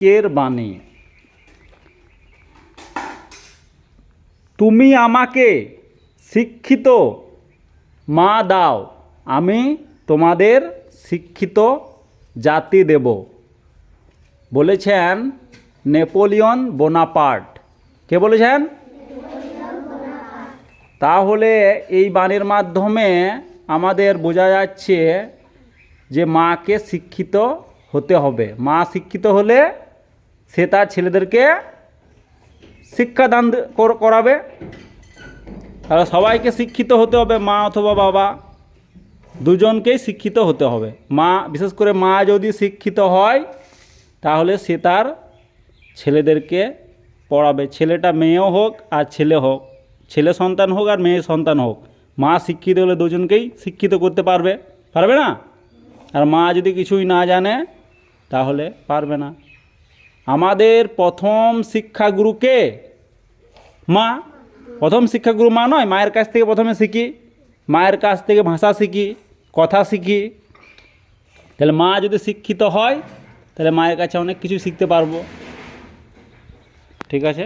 কের বাণী। তুমি আমাকে শিক্ষিত মা দাও, আমি তোমাদের শিক্ষিত জাতি দেব। বলেছেন নেপোলিয়ন বোনাপার্ট। কে বলেছেন? তাহলে এই বাণীর মাধ্যমে আমাদের বোঝা যাচ্ছে যে মাকে শিক্ষিত হতে হবে। মা শিক্ষিত হলে সে তার ছেলেদেরকে শিক্ষাদান করাবে। তাহলে সবাইকে শিক্ষিত হতে হবে, মা অথবা বাবা। দুজনকেই শিক্ষিত হতে হবে। মা, বিশেষ করে মা যদি শিক্ষিত হয়, তাহলে সে তার ছেলেদেরকে পড়াবে। ছেলেটা মেয়েও হোক আর ছেলে হোক। ছেলে সন্তান হোক আর মেয়ে সন্তান হোক। মা শিক্ষিত হলে দুজনকেই শিক্ষিত করতে পারবে। পারবে না? আর মা যদি কিছুই না জানে, তাহলে পারবে না। আমাদের প্রথম শিক্ষাগুরুকে মা। প্রথম শিক্ষাগুরু মা নয়, মায়ের কাছ থেকে প্রথমে শিখি। মায়ের কাছ থেকে ভাষা শিখি, কথা শিখি। তাহলে মা যদি শিক্ষিত হয়, তাহলে মায়ের কাছে অনেক কিছু শিখতে পারব। ঠিক আছে?